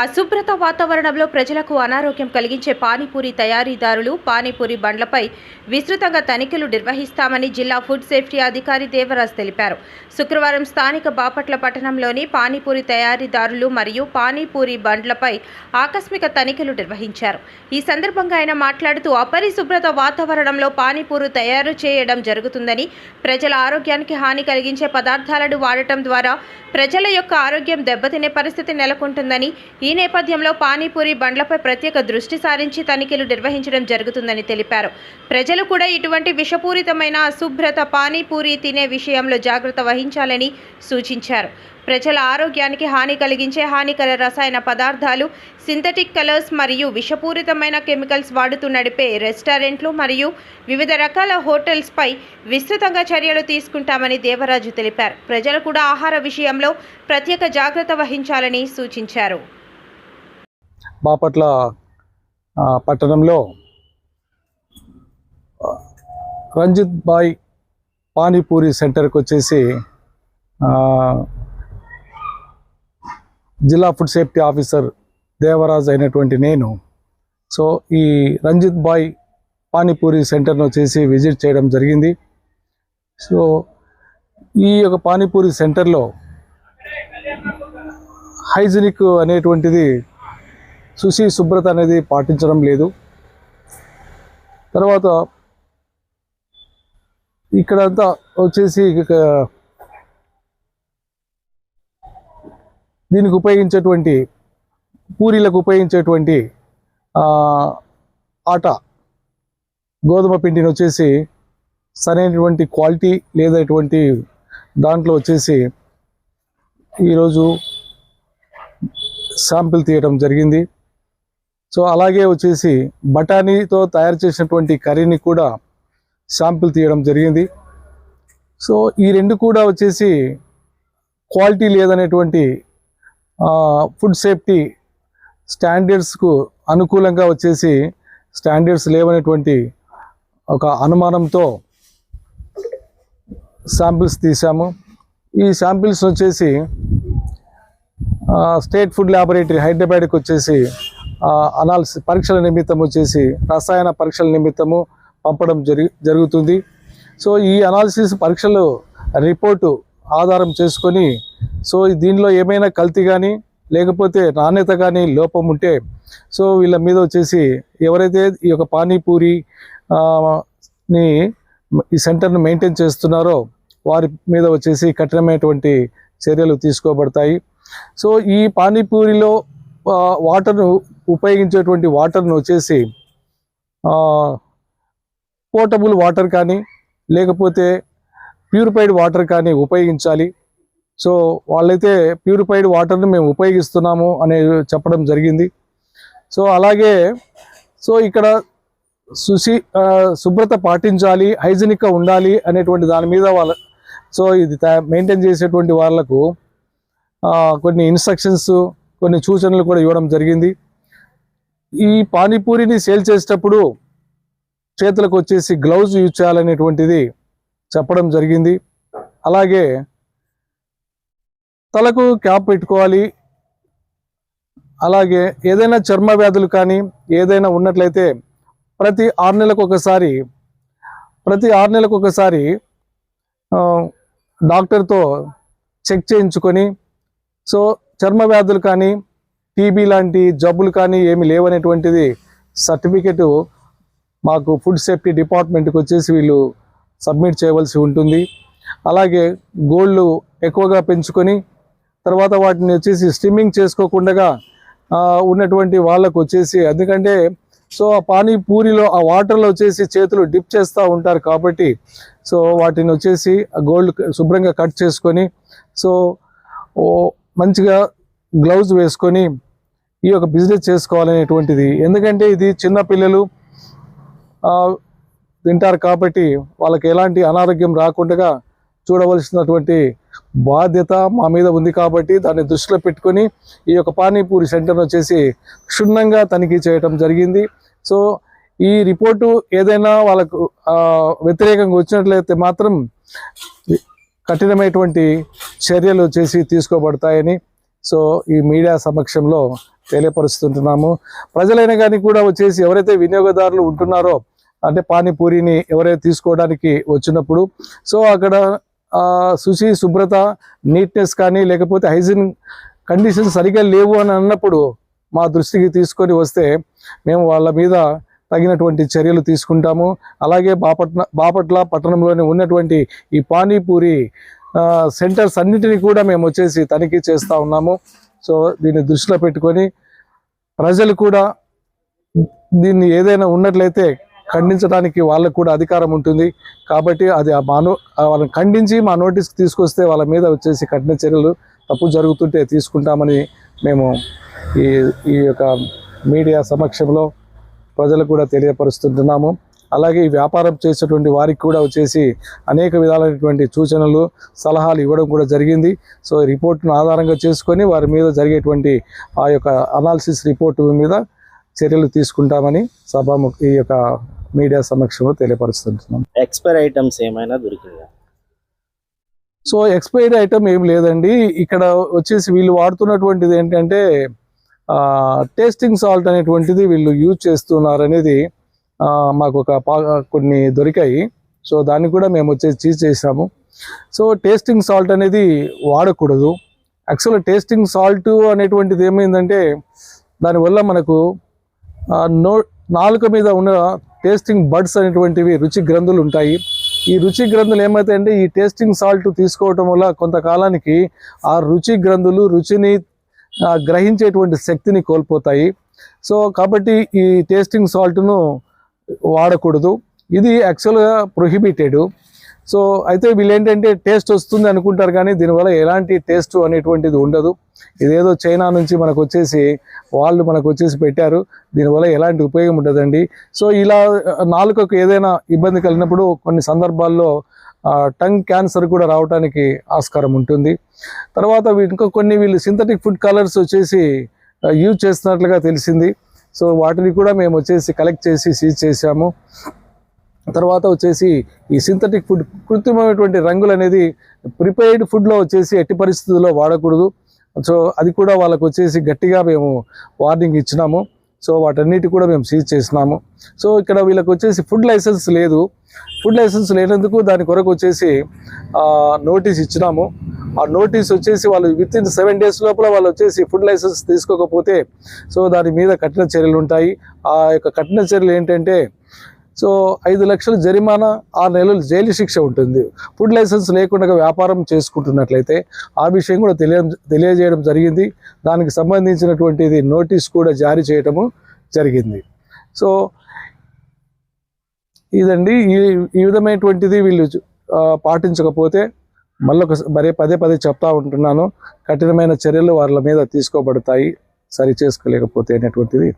అశుభ్రత వాతావరణంలో ప్రజలకు అనారోగ్యం కలిగించే పానీపూరి తయారీదారులు పానీపూరి బండ్లపై విస్తృతంగా తనిఖీలు నిర్వహిస్తామని జిల్లా ఫుడ్ సేఫ్టీ అధికారి దేవరాజ్ తెలిపారు. శుక్రవారం స్థానిక బాపట్ల పట్టణంలోని పానీపూరి తయారీదారులు మరియు పానీపూరి బండ్లపై ఆకస్మిక తనిఖీలు నిర్వహించారు. ఈ సందర్భంగా ఆయన మాట్లాడుతూ అపరిశుభ్రత వాతావరణంలో పానీపూరు తయారు చేయడం జరుగుతుందని ప్రజల ఆరోగ్యానికి హాని కలిగించే పదార్థాలను వాడటం ద్వారా ప్రజల యొక్క ఆరోగ్యం దెబ్బతినే పరిస్థితి నెలకొంటుందని ఈ నేపథ్యంలో పానీపూరి బండ్లపై ప్రత్యేక దృష్టి సారించి తనిఖీలు నిర్వహించడం జరుగుతుందని తెలిపారు. ప్రజలు కూడా ఇటువంటి విషపూరితమైన అశుభ్రత పానీపూరి తినే విషయంలో జాగ్రత్త వహించాలని సూచించారు. ప్రజల ఆరోగ్యానికి హాని కలిగించే హానికర రసాయన పదార్థాలు సింథటిక్ కలర్స్ మరియు విషపూరితమైన కెమికల్స్ వాడుతూ నడిపే రెస్టారెంట్లు మరియు వివిధ రకాల హోటల్స్పై విస్తృతంగా చర్యలు తీసుకుంటామని దేవరాజు తెలిపారు. ప్రజలు కూడా ఆహార విషయంలో ప్రత్యేక జాగ్రత్త వహించాలని సూచించారు. బాపట్ల పట్టణంలో రంజిత్ బాయ్ పానీపూరి సెంటర్కి వచ్చేసి జిల్లా ఫుడ్ సేఫ్టీ ఆఫీసర్ దేవరాజ్ అయినటువంటి నేను. సో ఈ రంజిత్ బాయ్ పానీపూరి సెంటర్ను వచ్చేసి విజిట్ చేయడం జరిగింది. సో ఈ యొక్క పానీపూరి సెంటర్లో హైజినిక్ అనేటువంటిది శుచి శుభ్రత అనేది పాటించడం లేదు. తర్వాత ఇక్కడంతా వచ్చేసి దీనికి ఉపయోగించేటువంటి పూరీలకు ఉపయోగించేటువంటి ఆట గోధుమ పిండిని వచ్చేసి సరైనటువంటి క్వాలిటీ లేదటువంటి దాంట్లో వచ్చేసి ఈరోజు శాంపిల్ తీయడం జరిగింది. సో అలాగే వచ్చేసి బఠానీతో తయారు చేసినటువంటి కర్రీని కూడా శాంపిల్ తీయడం జరిగింది. సో ఈ రెండు కూడా వచ్చేసి క్వాలిటీ లేదనేటువంటి ఫుడ్ సేఫ్టీ స్టాండర్డ్స్కు అనుకూలంగా వచ్చేసి స్టాండర్డ్స్ లేవనేటువంటి ఒక అనుమానంతో శాంపిల్స్ తీసాము ఈ శాంపిల్స్ వచ్చేసి స్టేట్ ఫుడ్ ల్యాబొరేటరీ హైదరాబాద్కి వచ్చేసి అనాలిసిస్ పరీక్షల నిమిత్తం వచ్చేసి రసాయన పరీక్షల నిమిత్తము పంపడం జరి జరుగుతుంది. సో ఈ అనాలిసిస్ పరీక్షలు రిపోర్టు ఆధారం చేసుకొని సో దీనిలో ఏమైనా కల్తీ కానీ లేకపోతే నాణ్యత కానీ లోపం ఉంటే సో వీళ్ళ మీద వచ్చేసి ఎవరైతే ఈ యొక్క పానీపూరి ని ఈ సెంటర్ను మెయింటైన్ చేస్తున్నారో వారి మీద వచ్చేసి కఠినమైనటువంటి చర్యలు తీసుకోబడతాయి. సో ఈ పానీపూరిలో వాటర్ను ఉపయోగించేటువంటి వాటర్ను వచ్చేసి పోర్టబుల్ వాటర్ కానీ లేకపోతే ప్యూరిఫైడ్ వాటర్ కానీ ఉపయోగించాలి. సో వాళ్ళైతే ప్యూరిఫైడ్ వాటర్ని మేము ఉపయోగిస్తున్నాము అని చెప్పడం జరిగింది. సో అలాగే సో ఇక్కడ శుచి శుభ్రత పాటించాలి హైజీనిక్గా ఉండాలి అనేటువంటి దాని మీద వాళ్ళ సో ఇది మెయింటైన్ చేసేటువంటి వాళ్ళకు కొన్ని ఇన్స్ట్రక్షన్స్ కొన్ని సూచనలు కూడా ఇవ్వడం జరిగింది. ఈ పానీపూరిని సేల్ చేసేటప్పుడు చేతులకు వచ్చేసి గ్లౌజ్ యూజ్ చేయాలనేటువంటిది చెప్పడం జరిగింది. అలాగే తలకు క్యాప్ పెట్టుకోవాలి. అలాగే ఏదైనా చర్మ వ్యాధులు కానీ ఏదైనా ఉన్నట్లయితే ప్రతి ఆరు నెలలకు ఒకసారి ప్రతి ఆరు నెలలకు ఒకసారి డాక్టర్తో చెక్ చేయించుకొని సో చర్మ వ్యాధులు కానీ టీబీ లాంటి జబ్బులు కానీ ఏమి లేవనేటువంటిది సర్టిఫికెట్ మాకు ఫుడ్ సేఫ్టీ డిపార్ట్మెంట్కి వచ్చేసి వీళ్ళు సబ్మిట్ చేయవలసి ఉంటుంది. అలాగే గోళ్ళు ఎక్కువగా పెంచుకొని తర్వాత వాటిని వచ్చేసి స్టిమ్మింగ్ చేసుకోకుండా ఉన్నటువంటి వాళ్ళకు వచ్చేసి ఎందుకంటే సో ఆ పానీపూరిలో ఆ వాటర్లో వచ్చేసి చేతులు డిప్ చేస్తూ ఉంటారు కాబట్టి సో వాటిని వచ్చేసి గోల్డ్ శుభ్రంగా కట్ చేసుకొని సో ఓ మంచిగా గ్లౌజ్ వేసుకొని ఈ యొక్క బిజినెస్ చేసుకోవాలనేటువంటిది. ఎందుకంటే ఇది చిన్న పిల్లలు తింటారు కాబట్టి వాళ్ళకి ఎలాంటి అనారోగ్యం రాకుండా చూడవలసినటువంటి బాధ్యత మా మీద ఉంది కాబట్టి దాన్ని దృష్టిలో పెట్టుకొని ఈ యొక్క పానీపూరి సెంటర్ వచ్చేసి క్షుణ్ణంగా తనిఖీ చేయడం జరిగింది. సో ఈ రిపోర్టు ఏదైనా వాళ్ళకు వ్యతిరేకంగా వచ్చినట్లయితే మాత్రం కఠినమైనటువంటి చర్యలు చేసి తీసుకోబడతాయని సో ఈ మీడియా సమక్షంలో తెలియపరుస్తుంటున్నాము. ప్రజలైన కానీ కూడా వచ్చేసి ఎవరైతే వినియోగదారులు ఉంటున్నారో అంటే పానీపూరిని ఎవరైతే తీసుకోవడానికి వచ్చినప్పుడు సో అక్కడ శుచి శుభ్రత నీట్నెస్ కానీ లేకపోతే హైజీన్ కండిషన్స్ సరిగా లేవు అని అన్నప్పుడు మా దృష్టికి తీసుకొని వస్తే మేము వాళ్ళ మీద తగినటువంటి చర్యలు తీసుకుంటాము. అలాగే బాపట్ల బాపట్ల పట్టణంలోనే ఉన్నటువంటి ఈ పానీపూరి సెంటర్స్ అన్నిటినీ కూడా మేము వచ్చేసి తనిఖీ చేస్తూ ఉన్నాము. సో దీన్ని దృష్టిలో పెట్టుకొని ప్రజలు కూడా దీన్ని ఏదైనా ఉన్నట్లయితే ఖండించడానికి వాళ్ళకు కూడా అధికారం ఉంటుంది. కాబట్టి అది ఆ మా నో- వాళ్ళని ఖండించి మా నోటీస్కి తీసుకొస్తే వాళ్ళ మీద వచ్చేసి కఠిన చర్యలు తప్పు జరుగుతుంటే తీసుకుంటామని మేము ఈ ఈ యొక్క మీడియా సమక్షంలో ప్రజలకు కూడా తెలియపరుస్తుంటున్నాము. అలాగే ఈ వ్యాపారం చేసేటువంటి వారికి కూడా వచ్చేసి అనేక విధాలైనటువంటి సూచనలు సలహాలు ఇవ్వడం కూడా జరిగింది. సో రిపోర్ట్ను ఆధారంగా చేసుకొని వారి మీద జరిగేటువంటి ఆ యొక్క అనాలిసిస్ రిపోర్టు మీద చర్యలు తీసుకుంటామని సభాము ఈ యొక్క మీడియా సమక్షంలో తెలియపరుస్తుంటున్నాం ఎక్స్పైర్ ఐటమ్స్ ఏమైనా దొరికిందా సో ఎక్స్పైరీ ఐటమ్ ఏం లేదండి. ఇక్కడ వచ్చేసి వీళ్ళు వాడుతున్నటువంటిది ఏంటంటే టేస్టింగ్ సాల్ట్ అనేటువంటిది వీళ్ళు యూజ్ చేస్తున్నారు అనేది మాకు ఒక పా- కొన్ని దొరికాయి. సో దాన్ని కూడా మేము వచ్చేసి చీజ్ చేసాము. సో టేస్టింగ్ సాల్ట్ అనేది వాడకూడదు. యాక్చువల్ టేస్టింగ్ సాల్ట్ అనేటువంటిది ఏమైందంటే దానివల్ల మనకు నో నాలుక మీద ఉన్న టేస్టింగ్ బడ్స్ అనేటువంటివి రుచి గ్రంథులు ఉంటాయి. ఈ రుచి గ్రంథులు ఏమవుతాయంటే ఈ టేస్టింగ్ సాల్ట్ తీసుకోవటం వల్ల కొంతకాలానికి ఆ రుచి గ్రంథులు రుచిని గ్రహించేటువంటి శక్తిని కోల్పోతాయి. సో కాబట్టి ఈ టేస్టింగ్ సాల్ట్ను వాడకూడదు. ఇది యాక్చువల్గా ప్రొహిబిటెడ్ సో అయితే వీళ్ళు ఏంటంటే టేస్ట్ వస్తుంది అనుకుంటారు కానీ దీనివల్ల ఎలాంటి టేస్ట్ అనేటువంటిది ఉండదు. ఇదేదో చైనా నుంచి మనకు వచ్చేసి వాళ్ళు మనకు వచ్చేసి పెట్టారు. దీనివల్ల ఎలాంటి ఉపయోగం ఉండదండి. సో ఇలా నాలుకకు ఏదైనా ఇబ్బంది కలిగినప్పుడు కొన్ని సందర్భాల్లో టంగ్ క్యాన్సర్ కూడా రావడానికి ఆస్కారం ఉంటుంది. తర్వాత ఇంకా కొన్ని వీళ్ళు సింథటిక్ ఫుడ్ కలర్స్ వచ్చేసి యూజ్ చేస్తున్నట్లుగా తెలిసింది. సో వాటిని కూడా మేము వచ్చేసి కలెక్ట్ చేసి సీజ్ చేసాము తర్వాత వచ్చేసి ఈ సింథటిక్ ఫుడ్ కృత్రిమమైనటువంటి రంగులు అనేది ప్రిపేర్డ్ ఫుడ్లో వచ్చేసి ఎట్టి పరిస్థితుల్లో వాడకూడదు. సో అది కూడా వాళ్ళకు వచ్చేసి గట్టిగా మేము వార్నింగ్ ఇచ్చినాము. సో వాటన్నిటి కూడా మేము సీజ్ చేసినాము. సో ఇక్కడ వీళ్ళకి వచ్చేసి ఫుడ్ లైసెన్స్ లేదు. ఫుడ్ లైసెన్స్ లేనందుకు దాని కొరకు వచ్చేసి నోటీస్ ఇచ్చినాము. ఆ నోటీస్ వచ్చేసి వాళ్ళు విత్ ఇన్ సెవెన్ డేస్ లోపల వాళ్ళు వచ్చేసి ఫుడ్ లైసెన్స్ తీసుకోకపోతే సో దాని మీద కఠిన చర్యలు ఉంటాయి. ఆ యొక్క కఠిన చర్యలు ఏంటంటే సో ఐదు లక్షల జరిమానా ఆరు నెలలు జైలు శిక్ష ఉంటుంది. ఫుడ్ లైసెన్స్ లేకుండా వ్యాపారం చేసుకుంటున్నట్లయితే ఆ విషయం కూడా తెలియ తెలియజేయడం జరిగింది. దానికి సంబంధించినటువంటిది నోటీస్ కూడా జారీ చేయటము జరిగింది. సో ఇదండి. ఈ ఈ విధమైనటువంటిది వీళ్ళు పాటించకపోతే మళ్ళొక మరే పదే పదే చెప్తా ఉంటున్నాను. కఠినమైన చర్యలు వాళ్ళ మీద తీసుకోబడతాయి. సరి చేసుకోలేకపోతే అనేటువంటిది